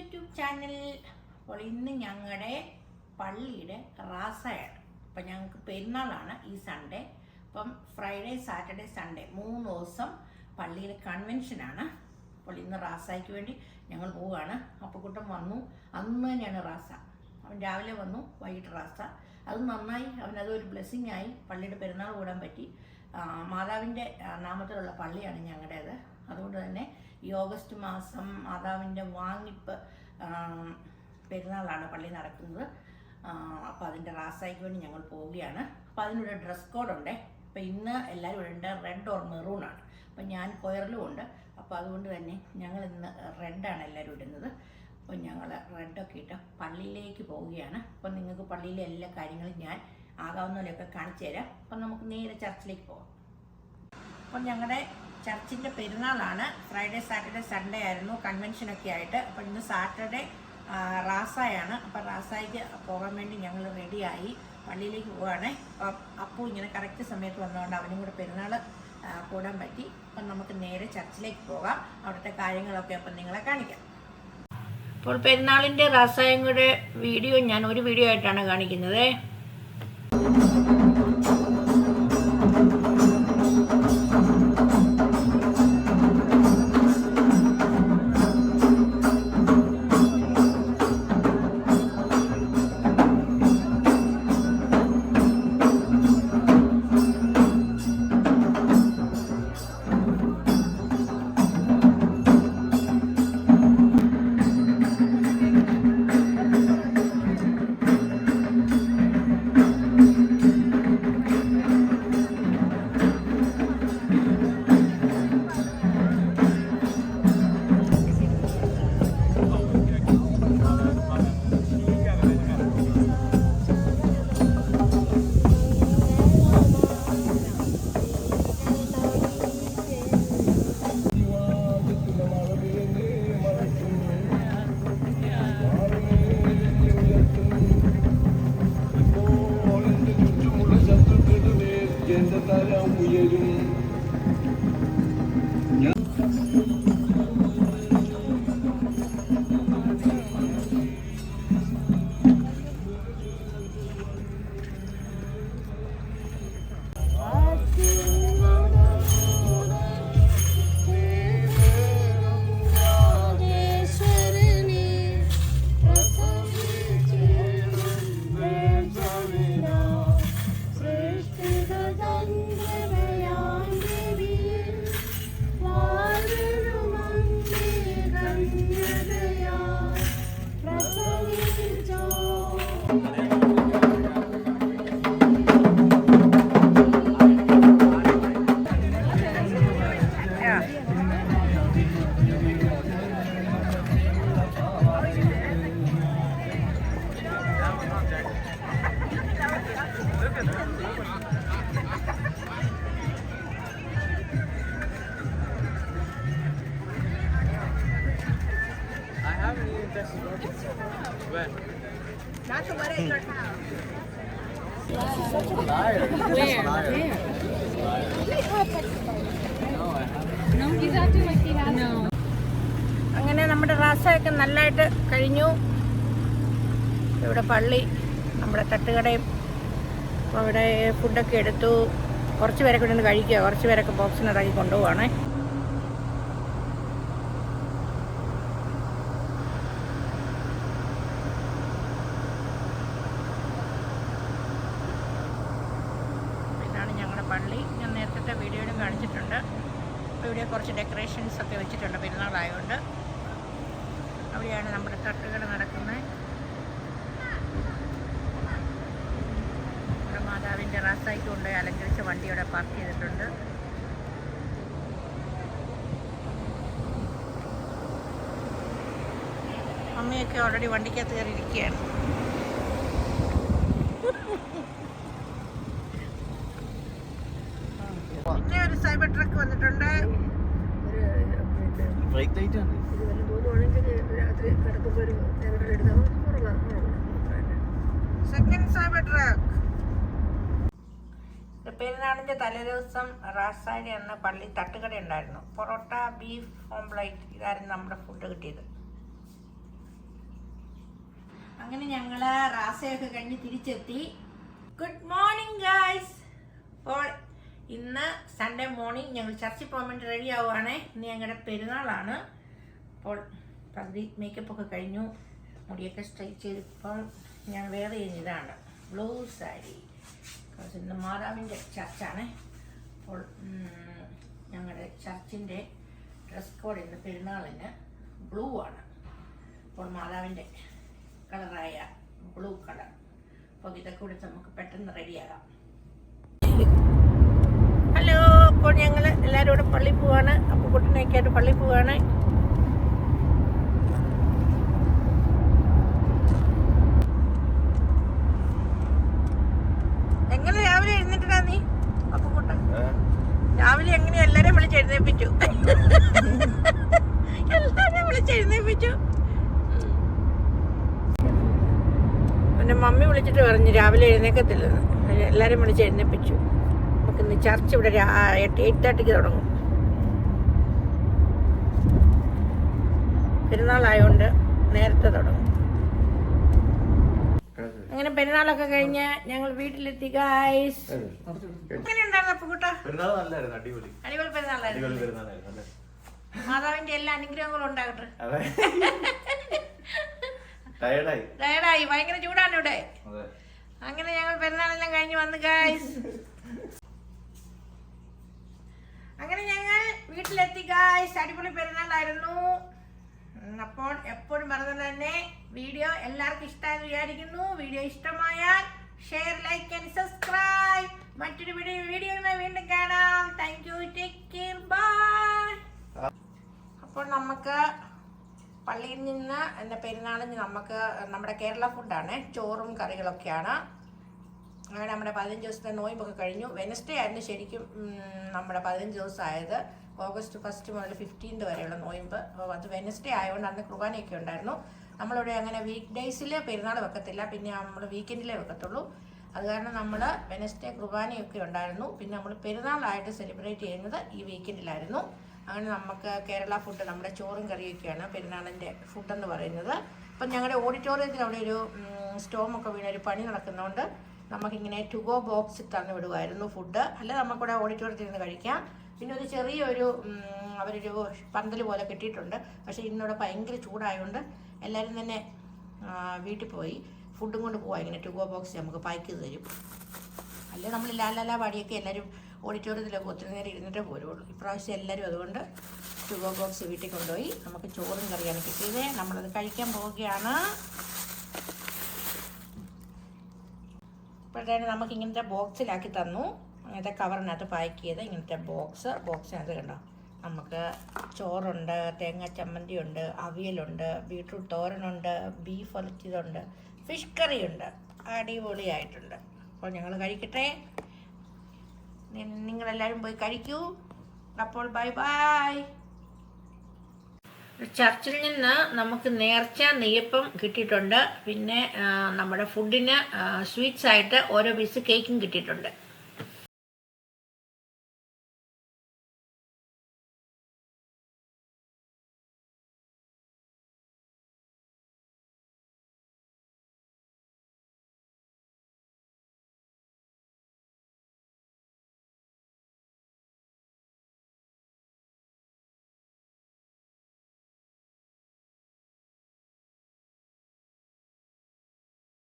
YouTube channel. അപ്പോൾ ഇന്ന് ഞങ്ങളുടെ പള്ളിയുടെ റാസയാണ്. അപ്പം ഞങ്ങൾക്ക് പെരുന്നാളാണ് ഈ സൺഡേ. അപ്പം ഫ്രൈഡേ സാറ്റർഡേ സൺഡേ മൂന്ന് ദിവസം പള്ളിയിലെ കൺവെൻഷനാണ്. അപ്പോൾ ഇന്ന് റാസായ്ക്ക് വേണ്ടി ഞങ്ങൾ പോവുകയാണ്. അപ്പക്കുട്ടൻ വന്നു. അന്ന് തന്നെയാണ് റാസ. അവൻ രാവിലെ വന്നു വൈകിട്ട് റാസ. അത് നന്നായി അവനത് ഒരു ബ്ലെസ്സിങ് ആയി പള്ളിയുടെ പെരുന്നാൾ കൂടാൻ പറ്റി. മാതാവിന്റെ നാമത്തിലുള്ള പള്ളിയാണ് ഞങ്ങളുടേത്. അതുകൊണ്ട് തന്നെ ഈ ഓഗസ്റ്റ് മാസം മാതാവിന്റെ വാങ്ങിപ്പ് പെരുന്നാളാണ് പള്ളി നടക്കുന്നത്. അപ്പോൾ അതിന്റെ റാസായിക്ക് വേണ്ടി ഞങ്ങൾ പോവുകയാണ്. അപ്പോൾ അതിനൊരു ഡ്രസ് കോഡുണ്ട്. അപ്പോൾ ഇന്ന് എല്ലാവരും ഉണ്ട് റെഡ് ഓർ മെറൂൺ ആണ്. അപ്പോൾ ഞാൻ കൊയറിലും ഉണ്ട്. അപ്പോൾ അതുകൊണ്ട് തന്നെ ഞങ്ങൾ ഇന്ന് റെഡാണ് എല്ലാവരും ഇടുന്നത്. അപ്പോൾ ഞങ്ങൾ റെഡൊക്കെ ഇട്ട് പള്ളിയിലേക്ക് പോവുകയാണ്. അപ്പോൾ നിങ്ങൾക്ക് പള്ളിയിലെ എല്ലാ കാര്യങ്ങളും ഞാൻ ആകാവുന്നതിലൊക്കെ കാണിച്ചു തരാം. അപ്പം നമുക്ക് നേരെ ചർച്ചിലേക്ക് പോകാം അപ്പം ഞങ്ങളുടെ ചർച്ചിന്റെ പെരുന്നാളാണ്. ഫ്രൈഡേ സാറ്റർഡേ സൺഡേ ആയിരുന്നു കൺവെൻഷനൊക്കെ ആയിട്ട്. അപ്പം ഇന്ന് സാറ്റർഡേ റാസായാണ്. അപ്പം റാസായിക്ക് പോകാൻ വേണ്ടി ഞങ്ങൾ റെഡിയായി പള്ളിയിലേക്ക് പോവുകയാണ് അപ്പം അപ്പു ഇങ്ങനെ കറക്റ്റ് സമയത്ത് വന്നതുകൊണ്ട് അവനും കൂടെ പെരുന്നാൾ കൂടാൻ പറ്റി. അപ്പം നമുക്ക് നേരെ ചർച്ചിലേക്ക് പോകാം. അവിടുത്തെ കാര്യങ്ങളൊക്കെ അപ്പം നിങ്ങളെ കാണിക്കാം. അപ്പോൾ പെരുന്നാളിന്റെ റാസായും കൂടെ വീഡിയോ ഞാൻ ഒരു വീഡിയോ ആയിട്ടാണ് കാണിക്കുന്നത്. He has. No. അങ്ങനെ നമ്മുടെ റാസയൊക്കെ നല്ലതായിട്ട് കഴിഞ്ഞു ഇവിടെ പള്ളി നമ്മുടെ തട്ടുകടയും അവിടെ ഫുഡൊക്കെ എടുത്തു കുറച്ച് പേരൊക്കെ ഇവിടെ നിന്ന് കഴിക്കുക കുറച്ച് പേരൊക്കെ ബോക്സിനിറക്കി കൊണ്ടുപോവാണേ ഇതാണ് ഞങ്ങളുടെ പള്ളി ഞാൻ നേരത്തെ വീഡിയോയിലും കാണിച്ചിട്ടുണ്ട്. ഇവിടെ കുറച്ച് ഡെക്കറേഷൻസ് ഒക്കെ വെച്ചിട്ടുണ്ട് പെരുന്നാളായതുകൊണ്ട് അവിടെയാണ് നമ്മുടെ തട്ടുകൾ നടക്കുന്നത് ഇവിടെ മാതാവിന്റെ കൊണ്ട് അലങ്കരിച്ച വണ്ടി അവിടെ പാർക്ക് ചെയ്തിട്ടുണ്ട്. അമ്മയൊക്കെ ഓൾറെഡി വണ്ടിക്കകത്ത് കയറി ഇരിക്കുകയാണ് പിന്നെ ഒരു സൈബർ ട്രക്ക് വന്നിട്ടുണ്ട് Light ആണ് സെക്കൻഡ് സൈബർ ട്രാക്ക് പെരുന്നാളിന്റെ തലേദിവസം റാസാരി എന്ന പള്ളി തട്ടുകട ഉണ്ടായിരുന്നു. പൊറോട്ട ബീഫ് ഓംപ്ലൈറ്റ് ഇതായിരുന്നു നമ്മുടെ ഫുഡ് കിട്ടിയത്. അങ്ങനെ ഞങ്ങൾ റാസയൊക്കെ കഴിഞ്ഞ് തിരിച്ചെത്തി. ഗുഡ് മോർണിംഗ് ഗായ്സ് അപ്പോൾ ഇന്ന് സൺഡേ മോർണിംഗ് ഞങ്ങൾ ചർച്ചിൽ പോകാൻ വേണ്ടി റെഡി ആവുകയാണേ. ഇന്ന് ഞങ്ങളുടെ പെരുന്നാളാണ്. അപ്പോൾ പകുതി മേക്കപ്പ് ഒക്കെ കഴിഞ്ഞു. മുടിയൊക്കെ സ്ട്രൈറ്റ് ചെയ്തിപ്പോൾ ഞാൻ വേറെ ചെയ്യുന്നതാണ് ബ്ലൂ സാരി ബിക്കോസ് ഇന്ന് മാതാവിന്റെ ചർച്ചാണ്. അപ്പോൾ ഞങ്ങളുടെ ചർച്ചിന്റെ ഡ്രസ് കോഡ് ഇന്ന് പെരുന്നാളിന് ബ്ലൂ ആണ്. അപ്പോൾ മാതാവിന്റെ കളറായ ബ്ലൂ കളർ അപ്പോൾ ഇതൊക്കെ കൊടുത്ത് നമുക്ക് പെട്ടെന്ന് റെഡിയാകാം അപ്പോൾ ഞങ്ങൾ എല്ലാവരും കൂടെ പള്ളി പോവാണ്. അപ്പോൾ കുട്ടനൊക്കെ ആയിട്ട് പള്ളി പോവാണ്. എങ്ങനെ രാവിലെ എഴുന്നിട്ടാ നീ? അപ്പൊ കുട്ടൻ. രാവിലെ എങ്ങനെ എല്ലാരെയും വിളിച്ച് എഴുന്നേപ്പിച്ചു? എല്ലാരെയും വിളിച്ച് എഴുന്നേപ്പിച്ചു. പിന്നെ മമ്മി വിളിച്ചിട്ട് പറഞ്ഞു രാവിലെ എഴുന്നേക്കത്തില്ലെന്ന്. എല്ലാരെയും വിളിച്ച് എഴുന്നേപ്പിച്ചു. ചർച്ച് ഇവിടെ എട്ട് എയ്റ്റ് തേർട്ടിക്ക് തുടങ്ങും. പെരുന്നാളായതുകൊണ്ട് നേരത്തെ തുടങ്ങും. അങ്ങനെ പെരുന്നാളൊക്കെ കഴിഞ്ഞ് ഞങ്ങൾ വീട്ടിലെത്തി ഗായ്സ് ഉണ്ടായിരുന്നു അപ്പുകുട്ട അടിപൊളി. പെരുന്നാളായിരുന്നു. മാതാവിന്റെ എല്ലാ അനുഗ്രഹങ്ങളും ഉണ്ടാകട്ടെ. ടയർഡായി ഭയങ്കര ചൂടാണ് ഇവിടെ. അങ്ങനെ ഞങ്ങൾ പെരുന്നാളെല്ലാം കഴിഞ്ഞ് വന്ന് ഗായ്സ് അങ്ങനെ ഞങ്ങൾ വീട്ടിലെത്തി ഗായ്സ് അടിപൊളി പെരുന്നാളായിരുന്നു. അപ്പോൾ എപ്പോഴും പറഞ്ഞ തന്നെ വീഡിയോ എല്ലാവർക്കും ഇഷ്ടമായെന്ന് വിചാരിക്കുന്നു. വീഡിയോ ഇഷ്ടമായാൽ ഷെയർ ലൈക്ക് ആൻഡ് സബ്സ്ക്രൈബ് മറ്റൊരു വീഡിയോ വീഡിയോയുമായി വീണ്ടും കാണാം. Thank you take care bye അപ്പോൾ നമുക്ക് പള്ളിയിൽ നിന്ന് എന്താ പെരുന്നാളിന് നമുക്ക് നമ്മുടെ കേരള ഫുഡാണ് ചോറും കറികളൊക്കെയാണ്. അങ്ങനെ നമ്മുടെ പതിനഞ്ച് ദിവസത്തെ നോയിമ്പൊക്കെ കഴിഞ്ഞു. വെനസ്ഡേ ആയിരുന്നു ശരിക്കും നമ്മുടെ പതിനഞ്ച് ദിവസമായത്. ഓഗസ്റ്റ് ഫസ്റ്റ് മുതൽ ഫിഫ്റ്റീൻത് വരെയുള്ള നോയിമ്പ്. അപ്പോൾ അത് വെനസ്ഡേ ആയതുകൊണ്ട് അന്ന് കുർബാനയൊക്കെ ഉണ്ടായിരുന്നു. നമ്മളിവിടെ അങ്ങനെ വീക്ക് ഡേയ്സിൽ പെരുന്നാൾ വെക്കത്തില്ല. പിന്നെ നമ്മൾ വീക്കെൻഡിലേ വെക്കത്തുള്ളൂ. അത് കാരണം നമ്മൾ വെനസ്ഡേ കുർബാനയൊക്കെ ഉണ്ടായിരുന്നു. പിന്നെ നമ്മൾ പെരുന്നാളായിട്ട് സെലിബ്രേറ്റ് ചെയ്യുന്നത് ഈ വീക്കെൻഡിലായിരുന്നു അങ്ങനെ നമുക്ക് കേരള ഫുഡ് നമ്മുടെ ചോറും കറിയൊക്കെയാണ് പെരുന്നാളിന്റെ ഫുഡെന്ന് പറയുന്നത്. അപ്പം ഞങ്ങളുടെ ഓഡിറ്റോറിയത്തിൽ അവിടെ ഒരു സ്റ്റോമൊക്കെ വീണ ഒരു പണി നടക്കുന്നതുകൊണ്ട് നമുക്കിങ്ങനെ ടു ഗോ ബോക്സ് തന്നു വിടുമായിരുന്നു ഫുഡ് അല്ല നമുക്കിവിടെ ഓഡിറ്റോറിയത്തിൽ നിന്ന് കഴിക്കാം. പിന്നെ ഒരു ചെറിയൊരു അവരൊരു പന്തൽ പോലെ കിട്ടിയിട്ടുണ്ട്. പക്ഷേ ഇന്നിവിടെ ഭയങ്കര ചൂടായതുകൊണ്ട് എല്ലാവരും തന്നെ വീട്ടിൽ പോയി ഫുഡും കൊണ്ട് പോവാം ഇങ്ങനെ ടു ഗോ ബോക്സ് നമുക്ക് പാക്ക് ചെയ്ത് തരും. അല്ലെ നമ്മൾ ലാലാലാ പാടിയൊക്കെ എല്ലാവരും ഓഡിറ്റോറിയത്തിലൊക്കെ ഒത്തിരി നേരം ഇരുന്നിട്ടേ പോരുള്ളൂ. ഇപ്രാവശ്യം എല്ലാവരും അതുകൊണ്ട് ടു ഗോ ബോക്സ് വീട്ടിൽ കൊണ്ടുപോയി. നമുക്ക് ചോറും കറിയാണ് കിട്ടിയത്. നമ്മളത് കഴിക്കാൻ പോവുകയാണ്. ഇപ്പോഴത്തേന് നമുക്ക് ഇങ്ങനത്തെ ബോക്സിലാക്കി തന്നു. അങ്ങനത്തെ കവറിനകത്ത് പാക്ക് ചെയ്ത് ഇങ്ങനത്തെ ബോക്സ്. ബോക്സിനകത്ത് കണ്ടോ? നമുക്ക് ചോറുണ്ട് തേങ്ങ ചമ്മന്തി ഉണ്ട് അവിയലുണ്ട് ബീട്രൂട്ട് തോരനുണ്ട് ബീഫ് ഒലച്ചതുണ്ട് ഫിഷ് കറിയുണ്ട്. അടിപൊളിയായിട്ടുണ്ട്. അപ്പോൾ ഞങ്ങൾ കഴിക്കട്ടെ. നിങ്ങളെല്ലാവരും പോയി കഴിക്കൂ. അപ്പോൾ ബൈ ബൈ. ചർച്ചിൽ നിന്ന് നമുക്ക് നേർച്ച നെയ്യപ്പം കിട്ടിയിട്ടുണ്ട്. പിന്നെ നമ്മുടെ ഫുഡിന് സ്വീറ്റ്സ് ആയിട്ട് ഓരോ പീസ് കേക്കും കിട്ടിയിട്ടുണ്ട്.